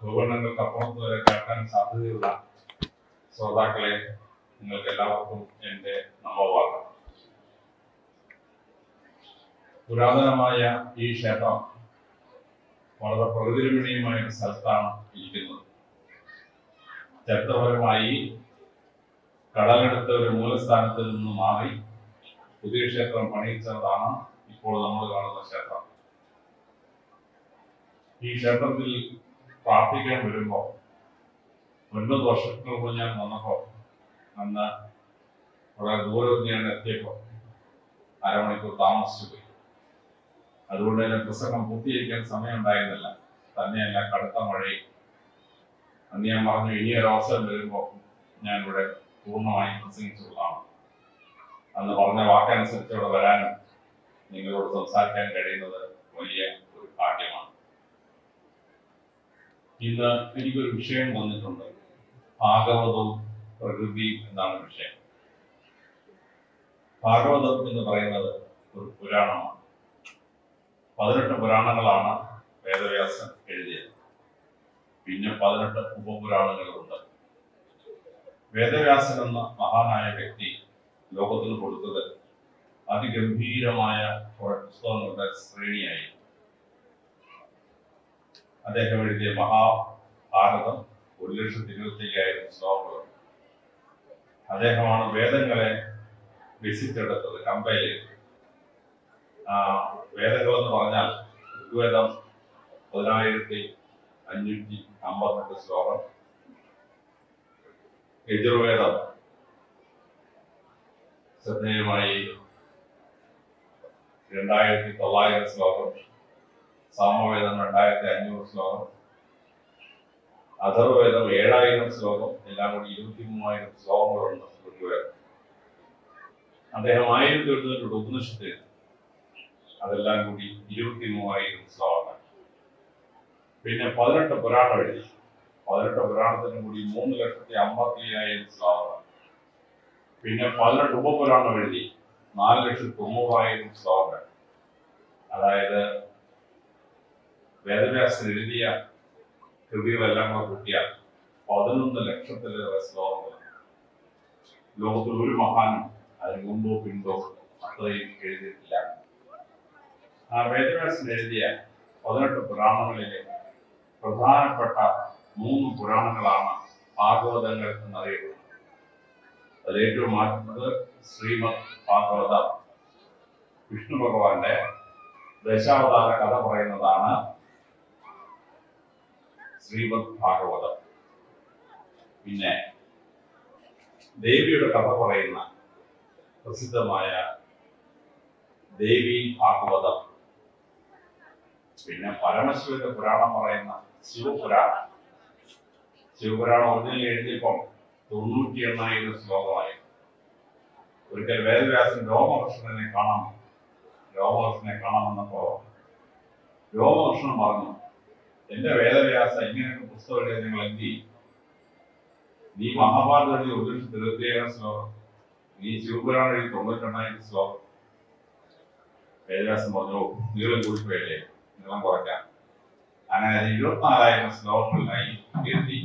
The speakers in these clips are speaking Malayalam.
ഭൂഖണ്ഡങ്ങൾക്ക് അപ്പുറത്ത് വരെ കേൾക്കാൻ സാധ്യതയുള്ള ശ്രോതാക്കളെ നിങ്ങൾക്ക് എല്ലാവർക്കും എന്റെ നമോവാകം പുരാതനമായ ഈ ക്ഷേത്രം വളരെ പ്രകൃതിരമണീയമായ ഒരു സ്ഥലത്താണ് ഇരിക്കുന്നത്. ചരിത്രപരമായി കടലെടുത്ത ഒരു മൂലസ്ഥാനത്ത് നിന്ന് മാറി പുതിയ ക്ഷേത്രം പണിയിച്ചതാണ് ഇപ്പോൾ നമ്മൾ കാണുന്ന ക്ഷേത്രം. ഈ ക്ഷേത്രത്തിൽ പ്രാർത്ഥിക്കാൻ വരുമ്പോൾ ഒൻപത് വർഷങ്ങൾക്ക് മുമ്പ് ഞാൻ വന്നപ്പോൾ അന്ന് വളരെ ദൂരം ഞാൻ എത്തിയപ്പോൾ അരമണിക്കൂർ താമസിച്ചു പോയി അതുകൊണ്ട് തന്നെ പ്രസംഗം പൂർത്തീകരിക്കാൻ സമയം ഉണ്ടായിരുന്നില്ല തന്നെയല്ല കടുത്ത മഴയും. അന്ന് ഞാൻ പറഞ്ഞു ഇനി ഒരു അവസരം വരുമ്പോൾ ഞാൻ ഇവിടെ പൂർണമായും പ്രസംഗിച്ചുള്ളതാണ് അന്ന് പറഞ്ഞ വാക്കനുസരിച്ച് ഇവിടെ വരാനും നിങ്ങളോട് സംസാരിക്കാൻ കഴിയുന്നത് വലിയ ഒരു ഭാഗ്യമാണ്. ഇന്ന് എനിക്കൊരു വിഷയം വന്നിട്ടുണ്ട്. ഭാഗവതവും പ്രകൃതി എന്നാണ് വിഷയം. ഭാഗവതം എന്ന് പറയുന്നത് ഒരു പുരാണമാണ്. പതിനെട്ട് പുരാണങ്ങളാണ് വേദവ്യാസൻ എഴുതിയത്. പിന്നെ പതിനെട്ട് ഉപപുരാണങ്ങളുണ്ട്. വേദവ്യാസൻ എന്ന മഹാനായ വ്യക്തി ലോകത്തിന് കൊടുത്തത് അതിഗംഭീരമായ പുസ്തകങ്ങളുടെ ശ്രേണിയായി അദ്ദേഹം എഴുതിയ മഹാഭാരതം ഒരു ലക്ഷത്തി ഇരുപത്തി അയ്യായിരം ശ്ലോകങ്ങൾ. അദ്ദേഹമാണ് വേദങ്ങളെ വിസിച്ചെടുത്തത് കമ്പയിൽ ചെയ്തത്. വേദങ്ങൾ എന്ന് പറഞ്ഞാൽ ഋഗ്വേദം പതിനായിരത്തി അഞ്ഞൂറ്റി അമ്പത്തെട്ട് ശ്ലോകം യജുർവേദം ശ്രദ്ധേയമായി രണ്ടായിരത്തി തൊള്ളായിരം ശ്ലോകം സാമവേദം രണ്ടായിരത്തി അഞ്ഞൂറ് ശ്ലോകം. അധർവേദം ഏഴായിരം ശ്ലോകം. എല്ലാം കൂടി ഇരുപത്തി മൂവായിരം ശ്ലോകങ്ങളുണ്ട് ഋഗ്വേദം അദ്ദേഹം ആയിരത്തി എഴുന്നൂറ്റി ഉപനിഷത്ത് അതെല്ലാം കൂടി ഇരുപത്തി മൂവായിരം ശ്ലോകങ്ങൾ. പിന്നെ പതിനെട്ട് പുരാണം എഴുതി. പതിനെട്ട് പുരാണത്തിനും കൂടി മൂന്ന് ലക്ഷത്തി അമ്പത്തി അയ്യായിരം ശ്ലോകങ്ങൾ. പിന്നെ പതിനെട്ട് ഉപപുരാണം എഴുതി. നാല് ലക്ഷത്തി തൊണ്ണൂറായിരം ശ്ലോകങ്ങൾ. അതായത് വേദവ്യാസൻ എഴുതിയ കൃതികളെല്ലാം കൂടെ കിട്ടിയ പതിനൊന്ന് ലക്ഷത്തിലേറെ ശ്ലോകങ്ങൾ. ലോകത്തിൽ ഒരു മഹാനും അതിന് മുമ്പോ പിൻപോ അത്രയും എഴുതിയിട്ടില്ല. ആ വേദവ്യാസൻ എഴുതിയ പതിനെട്ട് പുരാണങ്ങളിലെ പ്രധാനപ്പെട്ട മൂന്ന് പുരാണങ്ങളാണ് ഭാഗവതങ്ങൾ എന്നറിയപ്പെടുന്നത്. അതിൽ ഏറ്റവും ആദ്യത്തത് ശ്രീമദ് ഭാഗവത. വിഷ്ണു ഭഗവാന്റെ ദശാവതാര കഥ പറയുന്നതാണ് ശ്രീമദ് ഭാഗവതം പിന്നെ ദേവിയുടെ കഥ പറയുന്ന പ്രസിദ്ധമായ ദേവി ഭാഗവതം. പിന്നെ പരമശിവന്റെ പുരാണം പറയുന്ന ശിവപുരാണം. ശിവപുരാണം ഒന്നിൽ എഴുതിയപ്പം തൊണ്ണൂറ്റി എണ്ണായിരം ശ്ലോകമായി. ഒരിക്കൽ വേദവ്യാസൻ രോമകൃഷ്ണനെ കാണാം രോമകൃഷ്ണനെ കാണാമെന്നപ്പോ രോമകൃഷ്ണൻ പറഞ്ഞു എന്റെ വേദവ്യാസ ഇങ്ങനെയൊക്കെ പുസ്തകം എഴുതിയ എന്ത് നീ മഹാഭാരതം എഴുതി ഒരു ലക്ഷത്തി ഇരുപത്തിയേഴായിരം ശ്ലോകം നീ ശിവപുരാണം എഴുതി തൊണ്ണൂറ്റെണ്ണായിരം ശ്ലോകം വേദവ്യാസം പറഞ്ഞു "ഓ, നീളം കൂടിപ്പോയല്ലേ? നീളം കുറയ്ക്കാം. അങ്ങനെ ഇരുപത്തിനാലായിരം ശ്ലോകങ്ങളിലായി എഴുതി.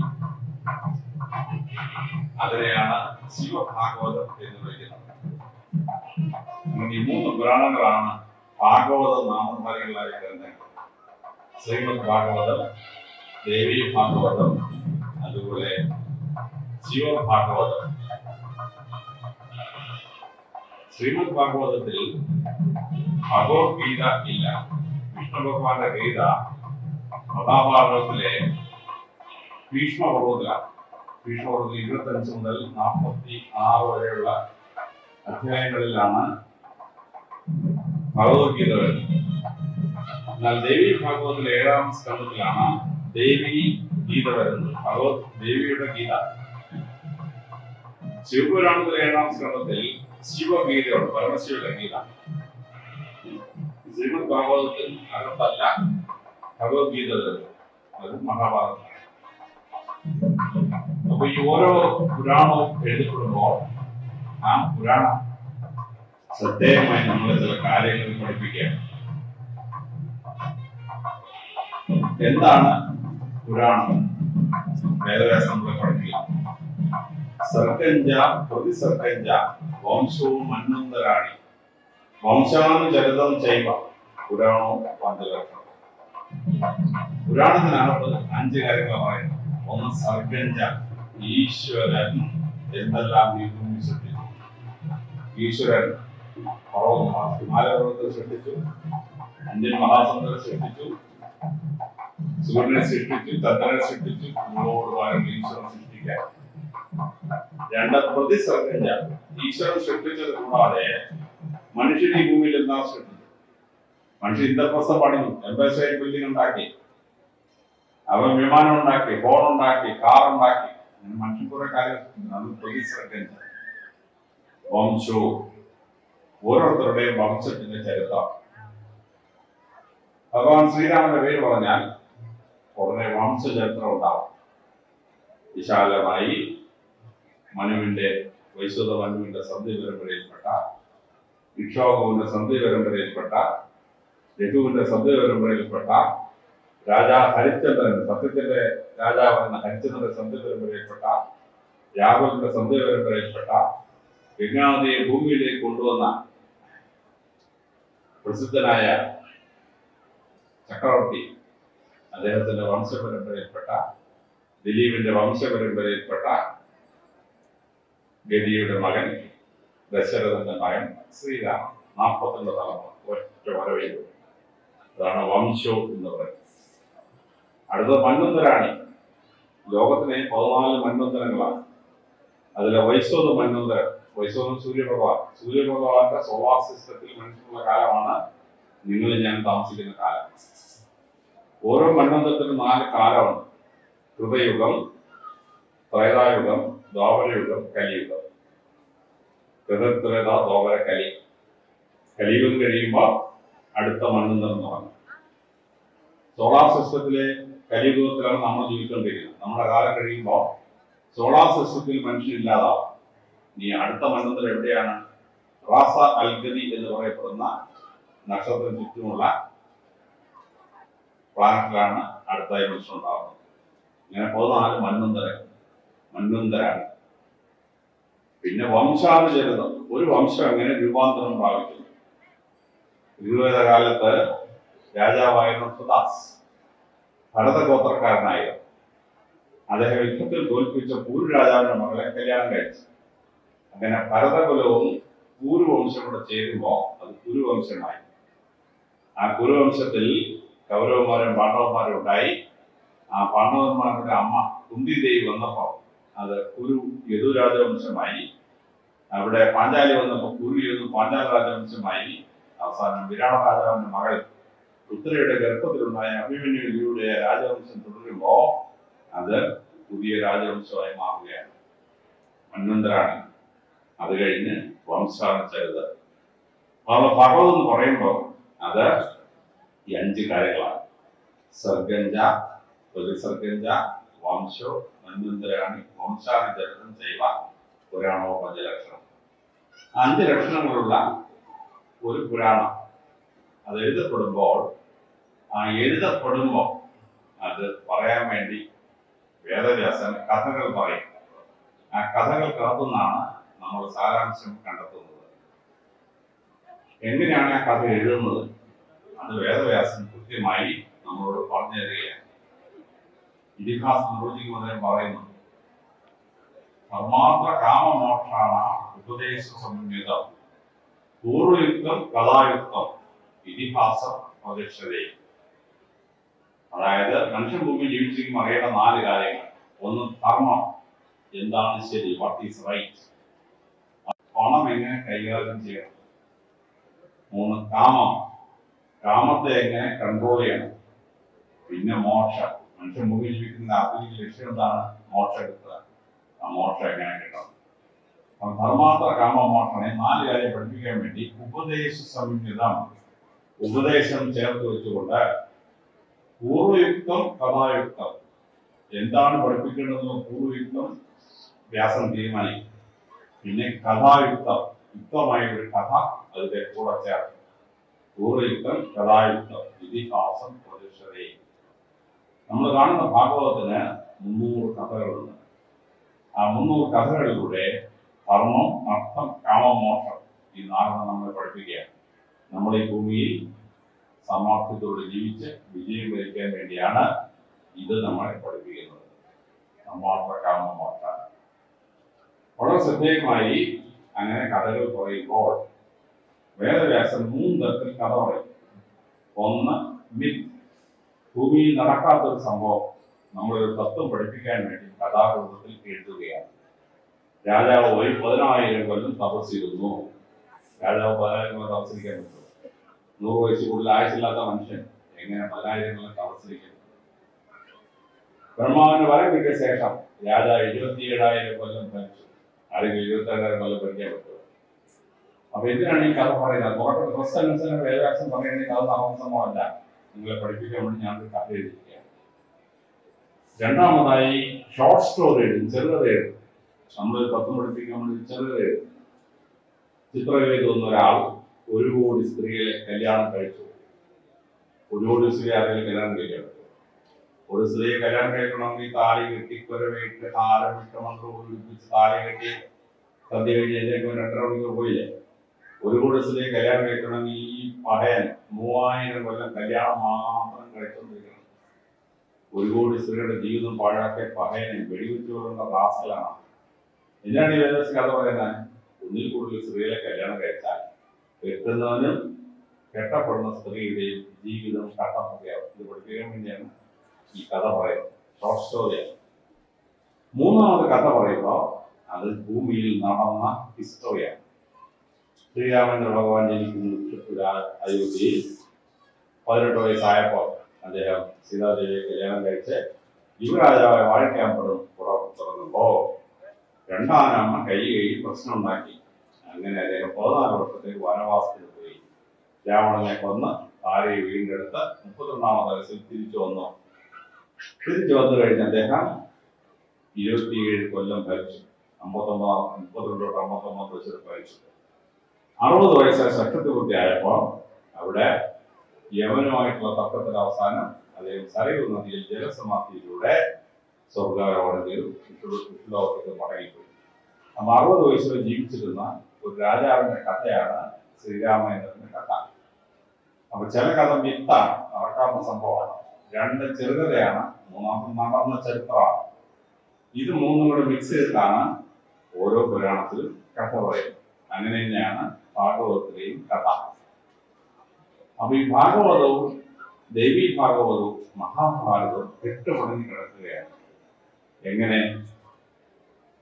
അതിനെയാണ് ശിവഭാഗവതം എന്ന് വിളിക്കുന്നത്. ഈ മൂന്ന് പുരാണങ്ങളാണ് ഭാഗവത നാമധാരികളായി ഗ്രന്ഥങ്ങൾ ശ്രീമദ് ഭാഗവതം ദേവി ഭാഗവതം അതുപോലെ ശിവഭാഗവതം ശ്രീമദ് ഭാഗവതത്തിൽ ഭഗവത്ഗീത ഇല്ല. വിഷ്ണു ഭഗവാന്റെ ഗീത മഹാഭാരതത്തിലെ ഭീഷ്മപർവത്തിലാണ് ഭീഷ്മപർവത്തിൽ ഇരുപത്തഞ്ച് മുതൽ നാൽപ്പത്തി ആറ് വരെയുള്ള അധ്യായങ്ങളിലാണ് ഭഗവത്ഗീത വരുന്നത്. എന്നാൽ ദേവി ഭാഗവതിലെ ഏഴാം സ്കന്ധത്തിലാണ് ദേവി ഗീത വരുന്നത്. ഭഗവത് ദേവിയുടെ ഗീത. ശിവപുരാണത്തിലെ ഏഴാം സ്കന്ധത്തിൽ ശിവഗീതയുണ്ട് പരമശിവയുടെ ഗീത. ശ്രീമദ് ഭാഗവതത്തിൽ അകത്തല്ല ഭഗവത്ഗീത അത് മഹാഭാരതം അപ്പൊ ഈ ഓരോ പുരാണവും എഴുതപ്പെടുമ്പോൾ ആ പുരാണം ശ്രദ്ധേയമായി നമ്മളെ ചില കാര്യങ്ങൾ പഠിപ്പിക്കുക എന്താണ് പുരാണം? വേദവ്യാസം നമ്മളെ പഠിപ്പില്ല സർക്കഞ്ച പ്രതിസർക്കഞ്ച വംശവും മണ്ണുന്തരാണി വംശാനുചരിതം ചെയ്വ പുരാണവും പഞ്ചലക്ഷണം പുരാണത്തിനകത്ത് അഞ്ച് കാര്യങ്ങൾ പറയുന്നത്. ഒന്ന് സർഗഞ്ച ഈശ്വരൻ എന്തെല്ലാം വീണ്ടും സൃഷ്ടിച്ചു. ഈശ്വരൻ ഹിമാലയ പർവത്തിൽ സൃഷ്ടിച്ചു. അഞ്ചൻ മഹാസമുദ്രം സൃഷ്ടിച്ചു. സൂര്യനെ സൃഷ്ടിച്ചു ചന്ദ്രനെ സൃഷ്ടിച്ചു നമ്മളോട് വാരം ഈശ്വരൻ സൃഷ്ടിക്കാൻ. രണ്ട് പ്രതിസർഗഞ്ച ഈശ്വരൻ സൃഷ്ടിച്ചത് കൂടാതെ മനുഷ്യൻ ഈ ഭൂമിയിൽ എന്താ സൃഷ്ടിച്ചത്? മനുഷ്യൻ ഇന്ദ്രപ്രസ്ഥം പണിഞ്ഞു എംബസൈഡ് ബിൽഡിംഗ് ഉണ്ടാക്കി. അവൻ വിമാനം ഉണ്ടാക്കി ഫോൺ ഉണ്ടാക്കി കാർ ഉണ്ടാക്കി. മനുഷ്യൻ കുറെ കാര്യം. അത് പ്രതിസർഗഞ്ച വംശവും ഓരോരുത്തരുടെയും വംശത്തിന്റെ ചരിത്രം. ഭഗവാൻ ശ്രീരാമന്റെ പേര് പറഞ്ഞാൽ ഉടനെ വംശചരിത്രം ഉണ്ടാവും വിശാലമായി മനുവിന്റെ വൈശ്വത മനുവിന്റെ സന്ധി പരമ്പരയിൽപ്പെട്ട ഇക്ഷോകവിന്റെ സന്ധി പരമ്പരയിൽപ്പെട്ട രഘുവിന്റെ സന്ധി പരമ്പരയിൽപ്പെട്ട രാജാ ഹരിചന്ദ്രൻ സത്യത്തിന്റെ രാജാവെന്ന ഹരിചന്ദ്രന്റെ സന്ധി പരമ്പരയിൽപ്പെട്ട രാഹുലിന്റെ സന്ധി പരമ്പരയിൽപ്പെട്ട ഗംഗാനദിയെ ഭൂമിയിലേക്ക് കൊണ്ടുവന്ന പ്രസിദ്ധനായ ചക്രവർത്തി അദ്ദേഹത്തിന്റെ വംശപരമ്പരയിൽപ്പെട്ട ദിലീപിന്റെ വംശപരമ്പരയിൽപ്പെട്ട ഗതിയുടെ മകൻ ദശരഥന്റെ മകൻ ശ്രീരാമൻ. നാൽപ്പത്തിരണ്ട് തലമുറ. ഒറ്റ വരവേൽ അതാണ് വംശോ എന്ന് പറയുന്നത്. അടുത്ത മന്വന്തരാണി ലോകത്തിലെ പതിനാല് മന്വന്തരങ്ങളാണ് അതിലെ വൈശ്വത മന്വന്തരം വൈശ്വതം സൂര്യഭഗവാൻ സൂര്യഭഗവാന്റെ സോളാർ സിസ്റ്റത്തിൽ മനുഷ്യനുള്ള കാലമാണ് നിങ്ങൾ ഞാൻ താമസിക്കുന്ന കാലം. ഓരോ മന്വന്തരത്തിനും നാല് കാലമാണ് കൃതയുഗം ത്രേതായുഗം ദ്വാപരയുഗം കലിയുഗം. കൃതത്രേത ദ്വാപര കലി. കലിയുഗം കഴിയുമ്പോൾ അടുത്ത മന്വന്തരം തുടങ്ങും സോളാർ സിസ്റ്റത്തിലെ കലിയുഗത്തിലാണ് നമ്മൾ ജീവിച്ചുകൊണ്ടിരിക്കുന്നത്. നമ്മുടെ കാലം കഴിയുമ്പോൾ സോളാർ സിസ്റ്റത്തിൽ മനുഷ്യൻ നീ അടുത്ത മന്വന്തരം എവിടെയാണ്? റാസ അൽഗതി എന്ന് പറയപ്പെടുന്ന നക്ഷത്രത്തിന് ചുറ്റുമുള്ള പ്ലാനറ്റിലാണ് അടുത്തായി മനുഷ്യൻ ഉണ്ടാവുന്നത് ഇങ്ങനെ പതിനാല് മന്വന്തരം മന്വന്തരാണ് പിന്നെ വംശാനുചരിതം. ഒരു വംശം എങ്ങനെ രൂപാന്തരം പ്രാപിക്കുന്നു? ഋഗ്വേദ കാലത്ത് രാജാവായിരുന്ന സുദാസ് ഭരതഗോത്രക്കാരനായിരുന്നു. അദ്ദേഹം യുദ്ധത്തിൽ തോൽപ്പിച്ച പൂരു രാജാവിന്റെ മകളെ കല്യാണം കഴിച്ചു. അങ്ങനെ ഭരതകുലവും പൂരുവംശം കൂടെ ചേരുമ്പോൾ അത് കുരുവംശമായി. ആ കുരുവംശത്തിൽ കൗരവന്മാരും പാണ്ഡവന്മാരും ഉണ്ടായി. ആ പാണ്ഡവന്മാരുടെ അമ്മ കുന്തിദേവി വന്നപ്പോൾ അത് കുരു യദു രാജവംശമായി അവിടെ പാഞ്ചാലി വന്നപ്പോൾ കുരു യദു പാഞ്ചാല രാജവംശമായി അവസാനം വിരാട രാജാവിന്റെ മകൾ ഉത്തരയുടെ ഗർഭത്തിലുണ്ടായ അഭിമന്യുവിലൂടെ രാജവംശം തുടരുമ്പോ അത് പുതിയ രാജവംശമായി മാറുകയാണ്. മന്വന്തരാണ്. അത് കഴിഞ്ഞ് വംശാണ് അപ്പോൾ ഭഗവത് എന്ന് പറയുമ്പോൾ അത് ഈ അഞ്ച് കാര്യങ്ങളാണ്. സർഗഞ്ച പ്രതിസർഗഞ്ച വംശോ മന്വന്തരാണി വംശാനുചരിതം ചെയ്യുക പുരാണോ പഞ്ചലക്ഷണം. അഞ്ച് ലക്ഷണങ്ങളുള്ള ഒരു പുരാണം അത് എഴുതപ്പെടുമ്പോൾ ആ എഴുതപ്പെടുമ്പോൾ അത് പറയാൻ വേണ്ടി വേദവ്യാസൻ കഥകൾ പറയും. ആ കഥകൾ കഥകൾക്കകത്തുനിന്നാണ് നമ്മൾ സാരാംശം കണ്ടെത്തുന്നത്. എങ്ങനെയാണ് ആ കഥ എഴുതുന്നത്? അത് വേദവ്യാസൻ കൃത്യമായി നമ്മളോട് പറഞ്ഞു തരികയാണ്. ഇതിഹാസം നിർവചിക്കുന്നതിനും പറയുന്നു. ധർമാന്ത കാമമോക്ഷാണ ഉപദേശ സംയുതം പൂർവയുക്തം കഥായുക്തം ഇതിഹാസ പ്രതീക്ഷതയും അതായത് മനുഷ്യഭൂമി ജീവിച്ചിരിക്കുമ്പോൾ അറിയേണ്ട നാല് കാര്യങ്ങൾ. ഒന്ന് ധർമ്മം. എന്താണ് ശരി? വാട്ട് ഈസ് റൈറ്റ് പണം എങ്ങനെ കൈകാര്യം ചെയ്യണം? മൂന്ന് കാമം. കാമത്തെ എങ്ങനെ കൺട്രോൾ ചെയ്യണം? പിന്നെ മോക്ഷം. മനുഷ്യൻ ഭൂമി ജീവിക്കുന്ന ആധുനിക ലക്ഷ്യം എന്താണ്? മോക്ഷ എടുക്കുക. ആ മോക്ഷ എങ്ങനെ കിട്ടണം? അപ്പൊ ധർമാത്ര കാമമോക്ഷണെ നാല് കാര്യം പഠിപ്പിക്കാൻ വേണ്ടി ഉപദേശ സംയുതം ഉപദേശം ചേർത്ത് വെച്ചുകൊണ്ട് പൂർവയുക്തം കഥായുക്തം. എന്താണ് പഠിപ്പിക്കേണ്ടതെന്ന് പൂർവയുക്തം വ്യാസം തീരുമാനിക്കും. പിന്നെ കഥായുക്തം യുക്തമായ ഒരു കഥ അതിന്റെ കൂടെ ചേർക്കും പൂർവയുക്തം കഥായുക്തം. ഇതിഹാസം പ്രതിഷ്ഠതയും നമ്മൾ കാണുന്ന ഭാഗവതത്തിന് മുന്നൂറ് കഥകളുണ്ട്. ആ മുന്നൂറ് കഥകളിലൂടെ ധർമ്മം അർത്ഥം കാമം മോക്ഷം ഈ നാലെണ്ണം നമ്മളെ പഠിപ്പിക്കുകയാണ്. നമ്മൾ ഈ ഭൂമിയിൽ സമാർത്ഥത്തോടെ ജീവിച്ച് വിജയം വരിക്കാൻ വേണ്ടിയാണ് ഇത് നമ്മളെ പഠിപ്പിക്കുന്നത്. സമാർത്ഥ കാമ വളരെ ശ്രദ്ധേയമായി അങ്ങനെ കഥകൾ പറയുമ്പോൾ വേദവ്യാസൻ മൂന്ന് തരത്തിൽ കഥ പറയും ഒന്ന് മിത്ത് ഭൂമിയിൽ നടക്കാത്തൊരു സംഭവം നമ്മളൊരു തത്വം പഠിപ്പിക്കാൻ വേണ്ടി കഥാകൃതത്തിൽ എഴുതുകയാണ്. രാജാവ് ഒരു പതിനായിരം കൊല്ലം തപസ്സിരുന്നു. രാജാവ് പതിനായിരം കൊല്ലം തപസ്സിരിക്കാൻ പറ്റും? നൂറ് വയസ്സ് കൂടുതൽ ആയുസില്ലാത്ത മനുഷ്യൻ എങ്ങനെ പതിനായിരം കൊല്ലം തപസ്സിരിക്കും? ബ്രഹ്മാവിന് വരം കിട്ടിയ ശേഷം രാജാവ് എഴുപത്തിയേഴായിരം കൊല്ലം ഭരിച്ചു അല്ലെങ്കിൽ എഴുപത്തി ഏഴായിരം കൊല്ലം ഭരിക്കാൻ പറ്റുമോ അപ്പൊ എന്തിനാണ് ഈ കഥ പറയുന്നത്? പുറത്തെ ഡ്രസ് അനുസരിച്ച് പറയുന്ന പറയുന്നത് കഥ താമസമല്ല നിങ്ങളെ പഠിപ്പിക്കാൻ ഞാൻ ഒരു കഥ എഴുതിയിരിക്കുകയാണ്. രണ്ടാമതായി ഷോർട്ട് സ്റ്റോറി എഴുതും ചെറുകഥ എഴുതും. നമ്മൾ പത്രം പഠിപ്പിക്കാൻ വേണ്ടി ചെറുകഥ എഴുതും. ചിത്രകഥ തോന്നുന്ന ഒരാൾ ഒരു കോടി സ്ത്രീകളെ കല്യാണം കഴിച്ചു. ഒരു കോടി സ്ത്രീ ആരെങ്കിലും കല്യാണം കഴിക്കണം? ഒരു സ്ത്രീയെ കല്യാണം കഴിക്കണമെങ്കിൽ താളി കെട്ടി കൊരവേട്ട് ഹാരമിട്ട് മന്ത്രം ഒഴിപ്പിച്ച് താളി കെട്ടി സദ്യ കഴിഞ്ഞ് രണ്ടര മണിക്കൂർ പോയില്ലേ? ഒരു കൂടെ കല്യാണം കഴിക്കണമെങ്കിൽ ഈ പടയൻ മൂവായിരം കൊല്ലം കല്യാണം മാത്രം കഴിച്ചുകൊണ്ടിരിക്കണം ഒരു കോടി സ്ത്രീയുടെ ജീവിതം പാഴാക്കിയ പഹയനെ വെടിവെച്ചു കൊള്ളുന്ന എന്തിനാണ് ഈ വേദസ് കഥ പറയുന്നത്? ഒന്നിൽ കൂടുതൽ സ്ത്രീകളെ കല്യാണം കഴിച്ചാൽ കെട്ടുന്നവനും കെട്ടപ്പെടുന്ന സ്ത്രീയുടെ ജീവിതം കട്ടപ്പുകയാവും ഇത് പഠിപ്പിക്കാൻ വേണ്ടിയാണ് ഈ കഥ പറയുന്നത്. ഷോർട്ട് സ്റ്റോറിയാണ് മൂന്നാമത് കഥ പറയുമ്പോൾ അത് ഭൂമിയിൽ നടന്ന ഹിസ്റ്ററിയാണ്. ശ്രീരാമചന്ദ്ര ഭഗവാൻ ജനിക്കുന്നു അയോധ്യയിൽ. പതിനെട്ട് വയസ്സായപ്പോൾ അദ്ദേഹം സീതാദേവിയെ കല്യാണം കഴിച്ച് യുവരാജാവായ വാഴക്കാമ്പറും തുറന്നപ്പോ രണ്ടാനമ്മ കൈ കൈ പ്രശ്നം ഉണ്ടാക്കി അങ്ങനെ അദ്ദേഹം പതിനാല് വർഷത്തേക്ക് വനവാസത്തിന് പോയി. രാവണനെ കൊന്ന് ഭാര്യയെ വീണ്ടെടുത്ത് മുപ്പത്തൊന്നാമത് വയസ്സിൽ തിരിച്ചു വന്നു. തിരിച്ചു വന്നു കഴിഞ്ഞ് അദ്ദേഹം ഇരുപത്തിയേഴ് കൊല്ലം ഭരിച്ചു. അമ്പത്തൊമ്പതാം മുപ്പത്തിരണ്ട് തൊട്ട് അമ്പത്തൊമ്പത് വയസ്സിൽ ഭരിച്ചു. അറുപത് വയസ്സായ ചക്രവർത്തിയായപ്പോൾ അവിടെ യവനുമായിട്ടുള്ള തർക്കത്തിന്റെ അവസാനം അദ്ദേഹം സരയു നദിയിൽ ജലസമാധിയിലൂടെ സ്വർഗാരോഹണം ചെയ്തു ലോകത്തേക്ക് മടങ്ങിപ്പോയി. അപ്പൊ അറുപത് വയസ്സിൽ ജീവിച്ചിരുന്ന ഒരു രാജാവിന്റെ കഥയാണ് ശ്രീരാമചന്ദ്രന്റെ കഥ. അപ്പൊ ചില കഥ മിത്താണ് നടക്കാവുന്ന സംഭവമാണ്. രണ്ട് ചെറുകഥയാണ് മൂന്നാമത് നടന്ന ചരിത്രമാണ്. ഇത് മൂന്നും കൂടെ മിക്സ് ചെയ്തിട്ടാണ് ഓരോ പുരാണത്തിലും കഥ പറയുന്നത്. അങ്ങനെ തന്നെയാണ് ഭാഗവതത്തിലെയും കഥ അപ്പൊ ഈ ഭാഗവതവും ദേവീ ഭാഗവതവും മഹാഭാരതവും കെട്ടുപടങ്ങി കിടക്കുകയാണ്. എങ്ങനെ?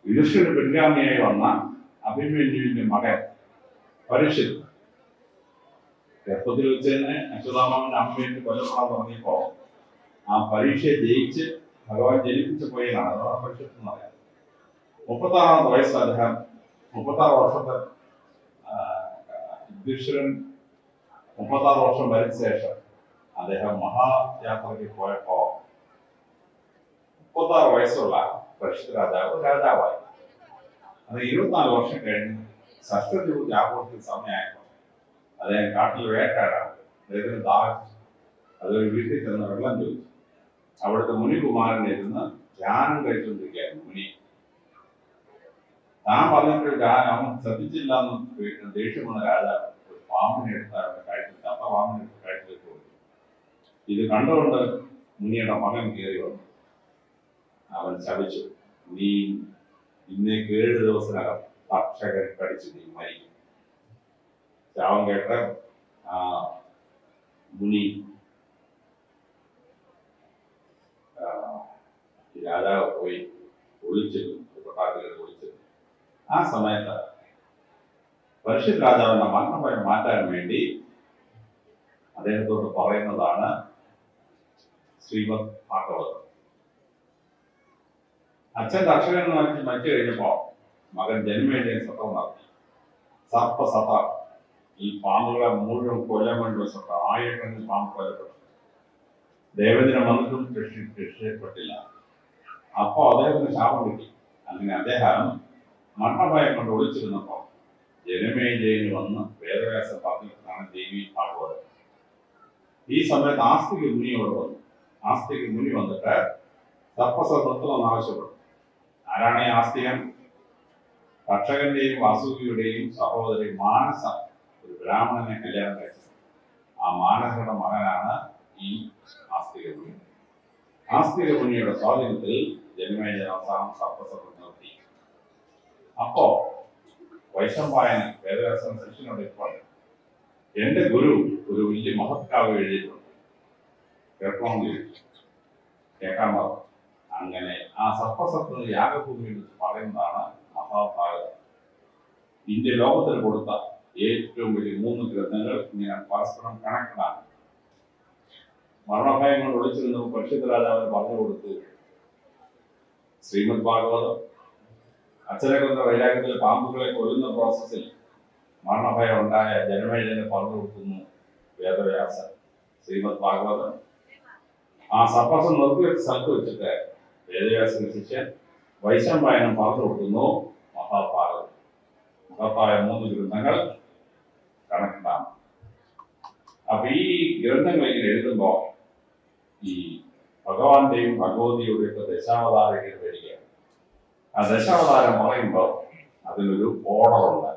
യുധിഷ്ഠിര പിൻഗാമിയായി വന്ന അഭിമന്യുവിന്റെ മകൻ പരീക്ഷിത് ഗർഭത്തിൽ വെച്ച് തന്നെ അശ്വതാമാവിന്റെ അമ്മയുടെ കൊല്ലപ്പെടാൻ തുടങ്ങിയപ്പോ ആ പരീക്ഷയെ ജയിച്ച് ഭഗവാൻ ജനിപ്പിച്ചു പോയതാണ് എന്ന് പറയാം മുപ്പത്താറാമത്തെ വയസ്സ് അദ്ദേഹം മുപ്പത്താറ് വർഷത്തെ യുധിഷ്ഠിരൻ മുപ്പത്താറ് വർഷം ഭരിച്ച ശേഷം അദ്ദേഹം മഹായാത്രയ്ക്ക് പോയപ്പോ മുപ്പത്താറ് വയസ്സുള്ള പരീക്ഷിത് രാജാവ് രാജാവായി. അത് ഇരുപത്തിനാല് വർഷം കഴിഞ്ഞ് ഷഷ്ടജൂതി ആഘോഷിക്കുന്ന സമയമായപ്പോൾ അദ്ദേഹം കാട്ടിൽ വേട്ടാടാണ് അദ്ദേഹത്തിന് ദാഹിച്ചു അതൊരു വീട്ടിൽ ചെന്ന് വെള്ളം ചോദിച്ചു. അവിടുത്തെ മുനികുമാരൻ ഇരുന്ന് ധ്യാനം കഴിച്ചുകൊണ്ടിരിക്കുകയായിരുന്നു മുനി. താൻ പറഞ്ഞിട്ട് അവൻ ശ്രദ്ധിച്ചില്ല എന്ന് ദേഷ്യം വന്ന രാജാവ് പാമ്പിനെ എടുത്ത് അവരുടെ കഴുത്തിൽ കഴുത്തിലേക്ക് കൊടുത്തു ഇത് കണ്ടുകൊണ്ട് മുനിയുടെ മകൻ കയറി വന്നു. അവൻ ശപിച്ചു. നീ ഇന്നേക്ക് ഏഴ് ദിവസത്തിനകം തക്ഷകൻ കടിച്ച് നീ മരിക്കും. ശാവം കേട്ട് ആ മുനി രാജാവ് പോയി ഒളിച്ചിരുന്നു. കൊട്ടാരത്തിൽ ഒളിച്ചിരുന്നു. ആ സമയത്ത് പരിഷത്ത് രാജാവിന്റെ മരണഭയം മാറ്റാൻ വേണ്ടി അദ്ദേഹത്തോട് പറയുന്നതാണ് ശ്രീമദ് ഭാഗവതം. അച്ഛൻ കർഷകൻ മരിച്ച് മരിച്ചു കഴിഞ്ഞപ്പോ മകൻ ജന്മേജയൻ സത്രം നടത്തി. സർപ്പസത ഈ പാമ്പുകളെ മുഴുവൻ കൊല്ലാൻ വേണ്ടി സത്ത ആയിരക്കണക്കിന് പാമ്പ് കൊല്ലപ്പെട്ടു. ദേവേന്ദ്രൻ വന്നിട്ടും രക്ഷി രക്ഷപ്പെട്ടില്ല അപ്പോ അദ്ദേഹത്തിന് ശാപം കിട്ടി. അങ്ങനെ അദ്ദേഹം മരണഭയം കൊണ്ട് ഒളിച്ചിരുന്നപ്പോ ജനമേജയന് വന്ന് വേദവ്യാസ പറഞ്ഞിട്ടാണ് ദേവി ഭാഗവതം ഈ സമയത്ത് ആസ്തിക മുനിയോട് വന്നു. ആസ്തികൻ മുനി വന്നിട്ട് നിർത്തണമെന്ന് ആവശ്യപ്പെട്ടു. ആരാണ് ഈ ആസ്തികൻ? കർഷകന്റെയും വാസുകിയുടെയും സഹോദരി മാനസ ഒരു ബ്രാഹ്മണനെ കല്യാണം കഴിച്ചത്. ആ മാനസയുടെ മകനാണ് ഈ ആസ്തിക മുനി. ആസ്തിക മുനിയുടെ സ്വാധീനത്തിൽ ജന്മേജന അവസാനം സർപ്പസം നിർത്തി. അപ്പോ വൈശമ്പായന വേദവ്യാസന ശിഷ്യനോട് പറഞ്ഞു എന്റെ ഗുരു ഒരു വലിയ മഹത്കാവ് എഴുതിയിട്ടുണ്ട്. കേൾക്കണമെന്ന് കേൾക്കാൻ പറഞ്ഞു അങ്ങനെ ആ സർപ്പസത്വ യാഗഭൂമിയിൽ വെച്ച് പറയുന്നതാണ് മഹാഭാരതം. ഇന്ത്യ ലോകത്തിന് കൊടുത്ത ഏറ്റവും വലിയ മൂന്ന് ഗ്രന്ഥങ്ങൾ ഇങ്ങനെ പരസ്പരം കണക്റ്റഡാണ് മരണഭയങ്ങൾ ഒളിച്ചിരുന്ന പരിശുദ്ധ രാജാവിന് പറഞ്ഞു കൊടുത്തു ശ്രീമദ് ഭാഗവതം അച്ഛനെ കൊന്ന വൈരാഗ്യത്തിൽ പാമ്പുകളെ കൊല്ലുന്ന പ്രോസസ്സിൽ മരണഭയം ഉണ്ടായ ജനമേജനെ പറഞ്ഞു കൊടുക്കുന്നു വേദവ്യാസ ശ്രീമദ് ഭാഗവതം. ആ സപ്രസം നിർത്തിവെച്ച സ്ഥലത്ത് വെച്ചിട്ട് വേദവ്യാസന ശിഷ്യൻ വൈശമ്പായനം പറഞ്ഞു കൊടുക്കുന്നു മഹാഭാരതം മഹത്തായ മൂന്ന് ഗ്രന്ഥങ്ങൾ കണക്റ്റാണ് അപ്പൊ ഈ ഗ്രന്ഥങ്ങൾ ഇങ്ങനെ എഴുതുമ്പോ ഈ ഭഗവാന്റെയും ഭഗവതിയുടെയും ഒക്കെ ദശാവതാരങ്ങൾ വരികയാണ് ആ ദശാവതാരം പറയുമ്പോൾ അതിനൊരു ഓർഡർ ഉണ്ട്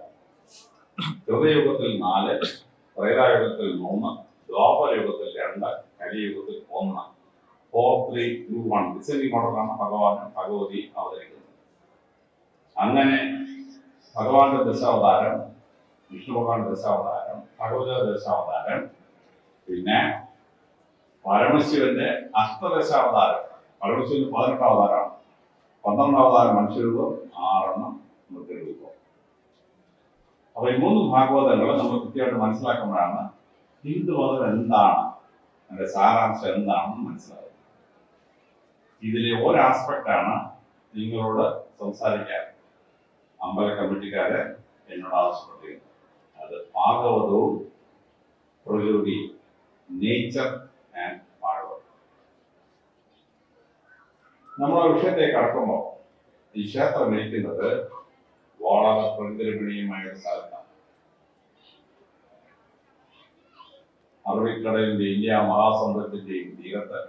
ഹൃദയുഗത്തിൽ നാല് പ്രേതായുഗത്തിൽ മൂന്ന് ദ്വാപരയുഗത്തിൽ രണ്ട് കലിയുഗത്തിൽ ഒന്ന്. Four three two one descending ഓർഡറാണ് ഭഗവാൻ ഭഗവതി അവതരിക്കുന്നത്. അങ്ങനെ ഭഗവാന്റെ ദശാവതാരം വിഷ്ണു ഭഗവാന്റെ ദശാവതാരം ഭഗവത ദശാവതാരം പിന്നെ പരമശിവന്റെ അഷ്ടദശാവതാരം. പരമശിവന്റെ പതിനെട്ടാം അവതാരമാണ്. പന്ത്രണ്ട് അവതാരം മനുഷ്യരൂപം ആറെണ്ണം മൃഗരൂപം. അപ്പൊ ഈ മൂന്ന് ഭാഗവതങ്ങൾ നമ്മൾ കൃത്യമായിട്ട് മനസ്സിലാക്കുമ്പോഴാണ് ഹിന്ദുമതം എന്താണ് അതിന്റെ സാരാംശം എന്താണെന്ന് മനസ്സിലാകുന്നത് ഇതിലെ ഒരു ആസ്പെക്ട് ആണ് നിങ്ങളോട് സംസാരിക്കാൻ അമ്പല കമ്മിറ്റിക്കാര് എന്നോട് ആവശ്യപ്പെട്ടിരുന്നു അത് ഭാഗവതവും പ്രകൃതി നേച്ചർ ആൻഡ് ഭാഗവതം നമ്മൾ ആ വിഷയത്തെ കടക്കുമ്പോൾ ഈ ക്ഷേത്രം ഇരിക്കുന്നത് വളരെ പ്രകൃതിരമണീയമായ ഒരു സ്ഥലത്താണ് അറബിക്കടലിന്റെ ഇന്ത്യ മഹാസമുദ്രത്തിന്റെയും തീരത്ത്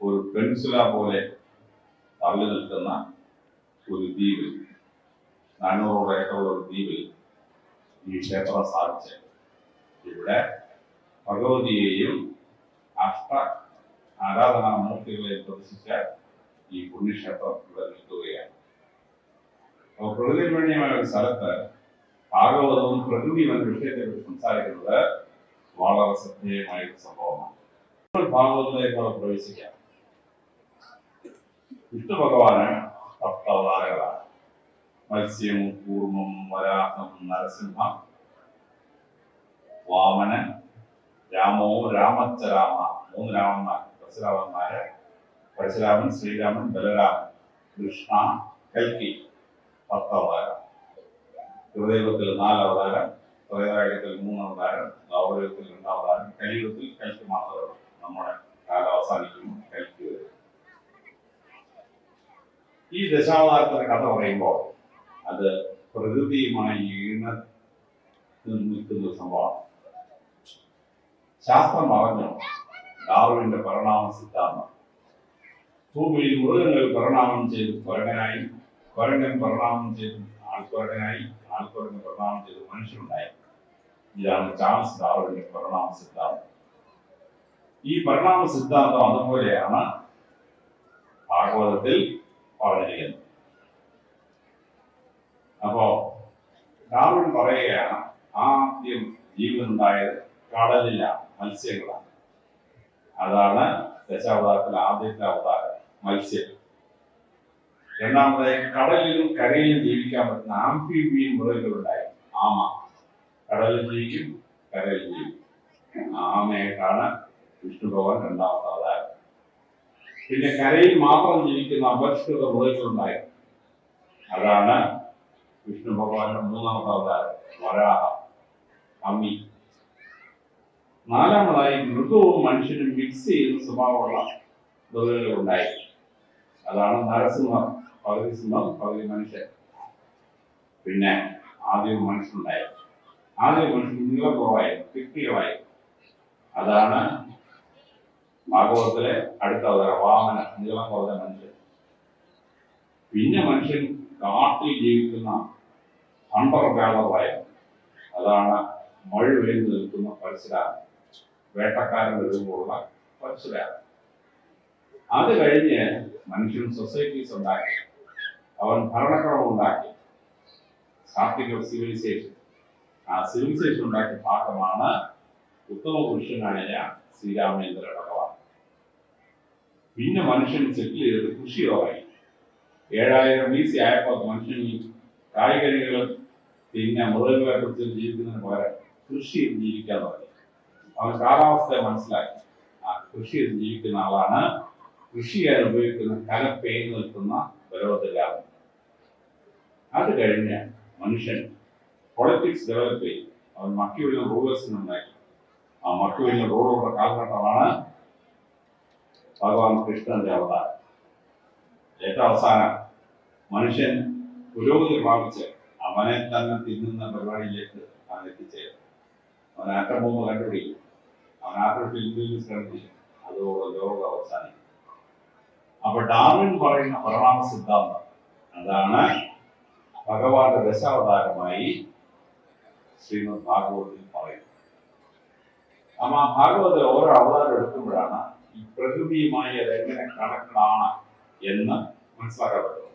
ഒരു പെൻസുല പോലെ തള്ളി നിൽക്കുന്ന ഒരു ദ്വീപിൽ നാനൂറോടെ ഏക്കറുള്ള ഒരു ദ്വീപിൽ ഈ ക്ഷേത്രം സ്ഥാപിച്ചത്. ഇവിടെ ഭഗവതിയെയും അഷ്ട ആരാധനാ മൂർത്തികളെയും പ്രതിഷ്ഠിച്ച ഈ പുണ്യക്ഷേത്രം ഇവിടെ നിൽക്കുകയാണ് അപ്പോൾ പ്രകൃതിരമണീയമായ ഒരു സ്ഥലത്ത് ഭാഗവതവും പ്രകൃതിയും എന്ന വിഷയത്തെ കുറിച്ച് സംസാരിക്കുന്നത് വളരെ ശ്രദ്ധേയമായ ഒരു സംഭവമാണ്. ഇപ്പോൾ ഭാഗവതത്തിലേക്ക് പ്രവേശിക്കാം. വിഷ്ണു ഭഗവാന് സപ്തവതാരകളാണ് മത്സ്യം കൂർമ്മം വരാഹം നരസിംഹം വാമനൻ രാമോ രാമച്ച രാമ മൂന്ന് രാമന്മാർ. പരശുരാമന്മാര് പരശുരാമൻ ശ്രീരാമൻ ബലരാമൻ കൃഷ്ണ കൽക്കി പത്തവതാരം. ഹൃദയത്തിൽ നാല് അവതാരം ത്രേതായുഗത്തിൽ മൂന്ന് അവതാരം ദ്വാപരയുഗത്തിൽ രണ്ട് അവതാരം കലിയുഗത്തിൽ കൽക്കി മാത്രമേ നമ്മുടെ കാലം അവസാനിക്കുന്നു കൽക്കി ഈ ദശാവതാരത്തിന്റെ കഥ പറയുമ്പോൾ അത് പ്രകൃതിയുമായി ഈണത്തിൽ നിൽക്കുന്ന സംഭവമാണ്. ശാസ്ത്രം പറഞ്ഞു? ഡാർവിന്റെ പരിണാമ സിദ്ധാന്തം. ഭൂമിയിൽ മൃഗങ്ങൾ പരിണാമം ചെയ്ത് കുരങ്ങനായി കുരങ്ങൻ പരിണാമം ചെയ്ത് ആൾക്കുരങ്ങനായി ആൾക്കുരങ്ങൻ പരിണാമം ചെയ്ത് മനുഷ്യനുണ്ടായി. ഇതാണ് ചാൾസ് ഡാർവിന്റെ പരിണാമ സിദ്ധാന്തം. ഈ പരിണാമ സിദ്ധാന്തം അതുപോലെയാണ് ഭാഗവതത്തിൽ പറഞ്ഞിരിക്കുന്നത്. അപ്പോ ഡാർവിൻ പറയുകയാണ് ആദ്യം ജീവൻ ഉണ്ടായത് കടലിലാണ് മത്സ്യങ്ങളാണ്. അതാണ് ദശാവതാരത്തിൽ ആദ്യത്തെ അവതാരം മത്സ്യം. രണ്ടാമതായി കടലിലും കരയിലും ജീവിക്കാൻ പറ്റുന്ന ആംഫിബിയൻ മൃഗങ്ങളുണ്ടായി ആമ. കടലിൽ ജീവിക്കും കരയിൽ ജീവിക്കും. ആമയായിട്ടാണ് വിഷ്ണു ഭഗവാൻ രണ്ടാമത്തെ അവതാരം. പിന്നെ കരയിൽ മാത്രം ജീവിക്കുന്ന അപരിഷ്കൃത മൃഗങ്ങളുണ്ടായി അതാണ് വിഷ്ണു ഭഗവാന്റെ മൂന്നാമത്തെ അവതാരം വരാഹ അമ്മി. നാലാമതായി മൃഗവും മനുഷ്യനും മിക്സ് ചെയ്യുന്ന സ്വഭാവമുള്ള മൃഗങ്ങൾ ഉണ്ടായി അതാണ് നരസിംഹം പകുതി സിംഹം പകുതി മനുഷ്യൻ. പിന്നെ ആദ്യം മനുഷ്യനുണ്ടായി ആദ്യം മനുഷ്യൻ നീളക്കുറവായി കുറവായി കിട്ടികളായി അതാണ് ഭാഗവതത്തിലെ അടുത്ത അവതാരം വാമന നീളം കുറഞ്ഞ മനുഷ്യൻ. പിന്നെ മനുഷ്യൻ കാട്ടിൽ ജീവിക്കുന്ന ഹണ്ടർ ഗാദറായ അതാണ് മഴ വിളിഞ്ഞു നിൽക്കുന്ന പരശുരാമൻ. വേട്ടക്കാരൻ രൂപമുള്ള പരശുരാമൻ അത് കഴിഞ്ഞ് മനുഷ്യൻ സൊസൈറ്റീസ് ഉണ്ടാക്കി. അവൻ ഭരണക്രമം ഉണ്ടാക്കി. സ്റ്റാർട്ടിംഗ് സിവിലൈസേഷൻ ആ സിവിലൈസേഷൻ ഉണ്ടാക്കിയ ഭാഗമാണ് ഉത്തമ പുരുഷനായ ശ്രീരാമേന്ദ്ര ഭഗവാൻ. പിന്നെ മനുഷ്യൻ സെറ്റിൽ ചെയ്തത് കൃഷി തുടങ്ങി ഏഴായിരം ബി സി ആയപ്പോൾ മനുഷ്യൻ കായികനികളും പിന്നെ മൃഗങ്ങളെ കുറിച്ച് ജീവിക്കുന്നതിന് പകരം കൃഷി ചെയ്ത് ജീവിക്കാൻ തുടങ്ങി. അവൻ കാലാവസ്ഥയെ മനസ്സിലാക്കി. ആ കൃഷി ജീവിക്കുന്ന ആളാണ്. കൃഷി ചെയ്യാൻ ഉപയോഗിക്കുന്ന കലപ്പയിൽ നിൽക്കുന്ന ബലവത്തിലാണ് അത് കഴിഞ്ഞ് മനുഷ്യൻ പൊളിറ്റിക്സ് ഡെവലപ്പ് ചെയ്യും അവൻ മക്കിയുള്ള റൂളേഴ്സിന് ഉണ്ടാക്കി. ആ മക്കിയുള്ള റൂളുകളുടെ കാലഘട്ടമാണ് ഭഗവാൻ കൃഷ്ണന്റെ അവതാരം. ഏറ്റവും അവസാനം മനുഷ്യൻ പുരോഗതി പ്രാപിച്ച് അവനെ തന്നെ തിന്നുന്ന പരിപാടിയിലേക്ക് അവൻ എത്തിച്ചേരും. അവൻ ആറ്റം ബോംബ് കണ്ടുപിടിക്കും. ആർട്ടിഫിഷ്യൽ ഇന്റലിജൻസ് കണ്ടുപിടിക്കും അതോടെ ലോകം അവസാനിക്കും. അപ്പൊ ഡാർവിൻ പറയുന്ന പരിണാമ സിദ്ധാന്തം അതാണ് ഭഗവാന്റെ ദശാവതാരമായി ശ്രീമദ് ഭാഗവതത്തിൽ പറയുന്നത്. അമ്മ ഭാഗവത ഓരോ അവതാരം എടുക്കുമ്പോഴാണ് ഈ പ്രകൃതിയുമായി അത് എങ്ങനെ കണക്റ്റാണ് എന്ന് മനസ്സിലാക്കാൻ പറ്റുന്നത്.